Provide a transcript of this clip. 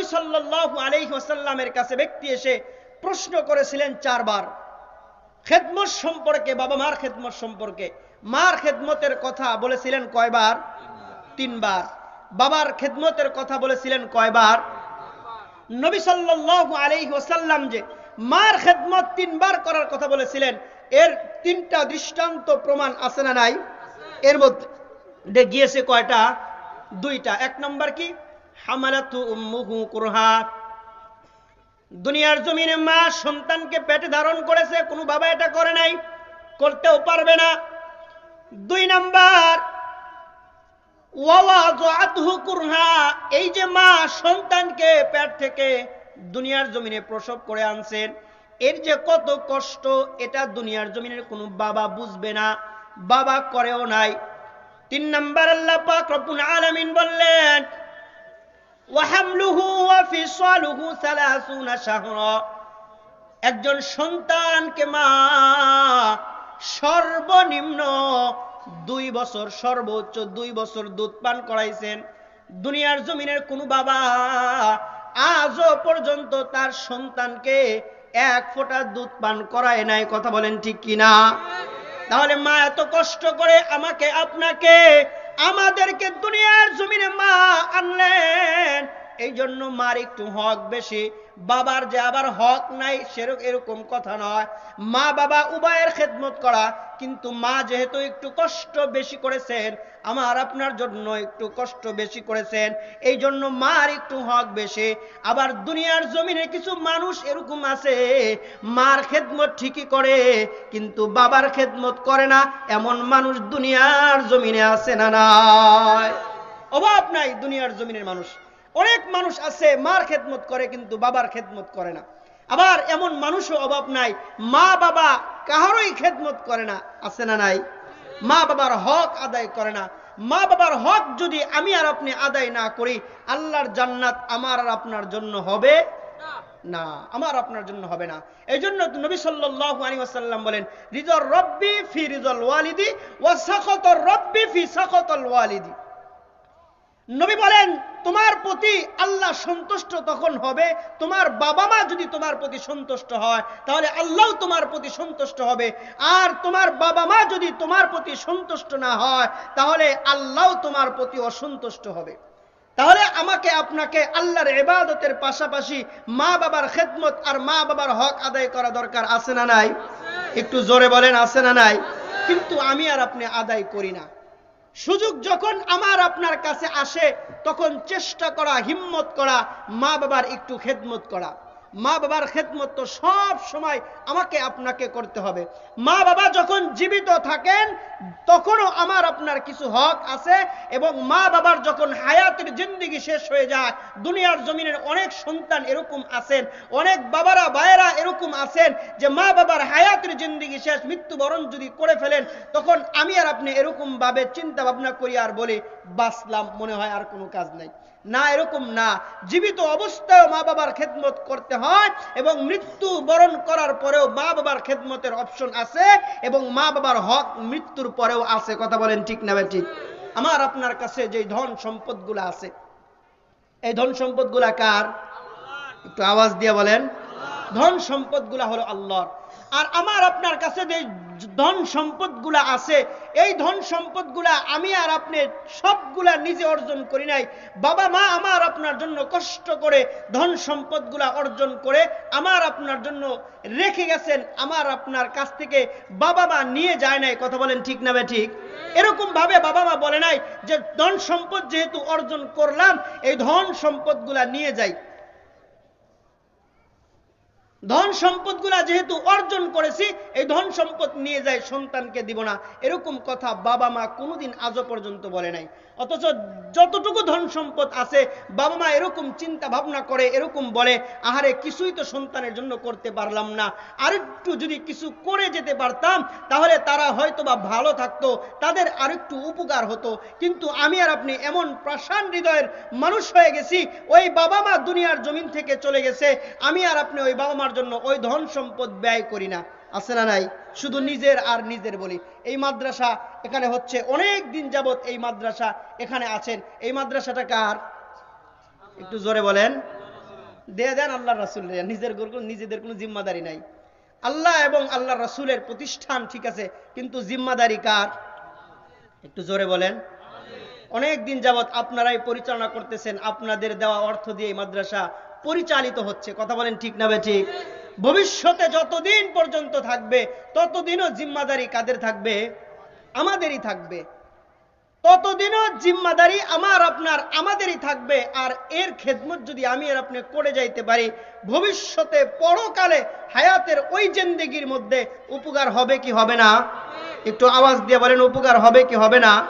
নবী সাল্লাল্লাহু আলাইহি ওয়াসাল্লামের কাছে ব্যক্তি এসে প্রশ্ন করেছিলেন চারবার। খেদমত সম্পর্কে, বাবা মার খেদমত সম্পর্কে। মার খেদমতের কথা বলেছিলেন কয়বার? তিনবার। বাবার খেদমতের কথা বলেছিলেন কয়বার? নবী সাল্লাল্লাহু আলাইহি ওয়াসাল্লাম যে মার খেদমত তিনবার করার কথা বলেছিলেন, এর তিনটা দৃষ্টান্ত প্রমাণ আছে না নাই? এর মধ্যে। গিয়েছে কয়টা? দুইটা। এক নম্বর কি? দুনিয়ার জমিনে মা সন্তানকে পেটে ধারণ করেছে, কোনো বাবা এটা করে নাই, করতেও পারবে না। দুই নাম্বার এই যে মা সন্তানকে পেট থেকে দুনিয়ার জমিনে প্রসব করে আনছেন, এর যে কত কষ্ট, এটা দুনিয়ার জমিনের কোনো বাবা বুঝবে না, বাবা করেও নাই। তিন নাম্বার আল্লাহ পাক রব্বুল আলামিন বললেন ওয়াহামলুহু ওয়া ফিসালুহু 30 শাহরা। একজন সন্তানকে মা সর্বনিম্ন দুই বছর, সর্বোচ্চ দুই বছর দুধ পান করাইছেন। দুনিয়ার জমিনের কোনো বাবা আজও পর্যন্ত তার সন্তানকে এক ফোঁটা দুধ পান করায় নাই, কথা বলেন ঠিক কিনা? তাহলে মা এত কষ্ট করে আমাকে, আপনাকে আমাদেরকে দুনিয়ার জমিনে মা আনলেন। এই জন্য মার একটু হক বেশি। বাবার যে আবার হক নাই সেরকম এরকম কথা নয়। মা বাবা উভয়ের খেদমত করা। কিন্তু মা যেহেতু একটু কষ্ট বেশি করেছেন, আমার আপনার জন্য একটু কষ্ট বেশি করেছেন, এই জন্য মার একটু হক বেশি। আবার দুনিয়ার জমিনে কিছু মানুষ এরকম আছে, মার খেদমত ঠিকই করে, কিন্তু বাবার খেদমত করে না, এমন মানুষ দুনিয়ার জমিনে আছে না নাই? অভাব নাই দুনিয়ার জমিনের মানুষ। অনেক মানুষ আছে, মার খেদমত করে, কিন্তু বাবার খেদমত করে না। আবার এমন মানুষও অভাব নাই। মা বাবা কাহারই খেদমত করে না, আছে না নাই? মা বাবার হক আদায় করে না। মা বাবার হক যদি আমি আর আপনি আদায় না করি, আল্লাহর জান্নাত আমার আর আপনার জন্য হবে না, আমার আপনার জন্য হবে না। এই জন্য নবী সাল্লাল্লাহু আলাইহি বলেন রিজল রব্বি ফি রিজল ওয়ালিদি ওয়া সাখাতার রব্বি ফি সাখাতাল ওয়ালিদি। নবী বলেন তোমার প্রতি আল্লাহ সন্তুষ্ট তখন হবে। তোমার বাবা মা যদি তোমার প্রতি সন্তুষ্ট হয়, তাহলে আল্লাহ তোমার প্রতি সন্তুষ্ট হবে। আর তোমার বাবা মা যদি তোমার প্রতি সন্তুষ্ট না হয়, তাহলে আল্লাহ তোমার প্রতি অসন্তুষ্ট হবে। তাহলে আমাকে, আপনাকে আল্লাহর এবাদতের পাশাপাশি মা বাবার খেদমত আর মা বাবার হক আদায় করা দরকার, আছে না নাই? একটু জোরে বলেন, আছে না নাই? কিন্তু আমি আর আপনি আদায় করি না। সুযোগ যখন আমার আপনার কাছে আসে, তখন চেষ্টা করা, হিম্মত করা মা বাবার একটু খেদমত করা। মা বাবার খেদমত তো সব সময় আমাকে আপনাকে করতে হবে। মা বাবা যখন জীবিত থাকেন, তখনও আমার আপনার কিছু হক আছে এবং মা বাবার যখন হায়াতের জিন্দিগি শেষ হয়ে যায়, দুনিয়ার জমিনের অনেক সন্তান এরকম আছেন, অনেক বাবারা বায়েরা এরকম আছেন যে মা বাবার হায়াতের জিন্দিগি শেষ, মৃত্যুবরণ যদি করে ফেলেন, তখন আমি আর আপনি এরকম ভাবে চিন্তা ভাবনা করি আর বলি, বাঁচলাম মনে হয় আর কোনো কাজ নাই। না, এরকম না। জীবিত অবস্থায় মা বাবার খেদমত করতে হয় এবং মৃত্যু বরণ করার পরেও মা বাবার খেদমতের অপশন আছে এবং মা বাবার হক মৃত্যুর পরেও আছে। কথা বলেন ঠিক না ঠিক? আমার আপনার কাছে যে ধন সম্পদগুলো আছে, এই ধন সম্পদগুলা কার? একটু আওয়াজ দিয়ে বলেন। ধন সম্পদগুলা হলো আল্লাহর। আর আমার আপনার কাছে যে ধন সম্পদগুলা আছে, এই ধন সম্পদগুলা আমি আর আপনি সবগুলা নিজে অর্জন করি নাই। বাবা মা আমার আপনার জন্য কষ্ট করে ধন সম্পদগুলা অর্জন করে আমার আপনার জন্য রেখে গেছেন, আমার আপনার কাছ থেকে বাবা মা নিয়ে যায় নাই। কথা বলেন ঠিক না ঠিক? এরকম ভাবে বাবা মা বলে নাই যে ধন সম্পদ যেহেতু অর্জন করলাম, এই ধন সম্পদগুলা নিয়ে যাই। ধন সম্পদগুলা যেহেতু অর্জন করেছি, এই ধন সম্পদ নিয়ে যায় সন্তানকে দিব না। এরকম কথা বাবা মা কোনোদিন আজও পর্যন্ত বলে নাই। অথচ যতটুকু ধন সম্পদ আছে, বাবা মা এরকম চিন্তা ভাবনা করে, এরকম বলে, আহারে কিছুই তো সন্তানের জন্য করতে পারলাম না। আরেকটু যদি কিছু করে যেতে পারতাম, তাহলে তারা হয়তো বা ভালো থাকতো, তাদের আরেকটু উপকার হতো। কিন্তু আমি আর আপনি এমন প্রাসান হৃদয়ের মানুষ হয়ে গেছি, ওই বাবা মা দুনিয়ার জমিন থেকে চলে গেছে, আমি আর আপনি ওই বাবা মার জন্য ওই ধন সম্পদ ব্যয় করি না। আছে না নাই? শুধু নিজের আর নিজের বলি। এই মাদ্রাসা এখানে হচ্ছে অনেক দিন যাবত এই মাদ্রাসা এখানে আছেন। এই মাদ্রাসাটা কার? একটু জোরে বলেন। দিয়ে দেন আল্লাহ রাসুল নিজের নিজেদের কোনো জিম্মাদারি নাই। আল্লাহ এবং আল্লাহ রাসুলের প্রতিষ্ঠান ঠিক আছে, কিন্তু জিম্মাদারি কার? একটু জোরে বলেন। অনেক দিন যাবৎ আপনারাই পরিচালনা করতেছেন। আপনাদের দেওয়া অর্থ দিয়ে মাদ্রাসা পরিচালিত হচ্ছে। কথা বলেন ঠিক না ঠিক? ভবিষ্যতে যতদিন পর্যন্ত থাকবে, ততদিনও জিম্মাদারি কাদের থাকবে? আমাদেরই থাকবে। ততদিনও জিম্মাদারি আমার, আপনার, আমাদেরই থাকবে। আর এর খেদমত যদি আমি আর আপনি করে যাইতে পারি, ভবিষ্যতে পরকালে হায়াতের ওই জেন্দেগির মধ্যে উপকার হবে কি হবে না? একটু আওয়াজ দিয়ে বলেন, উপকার হবে কি হবে না?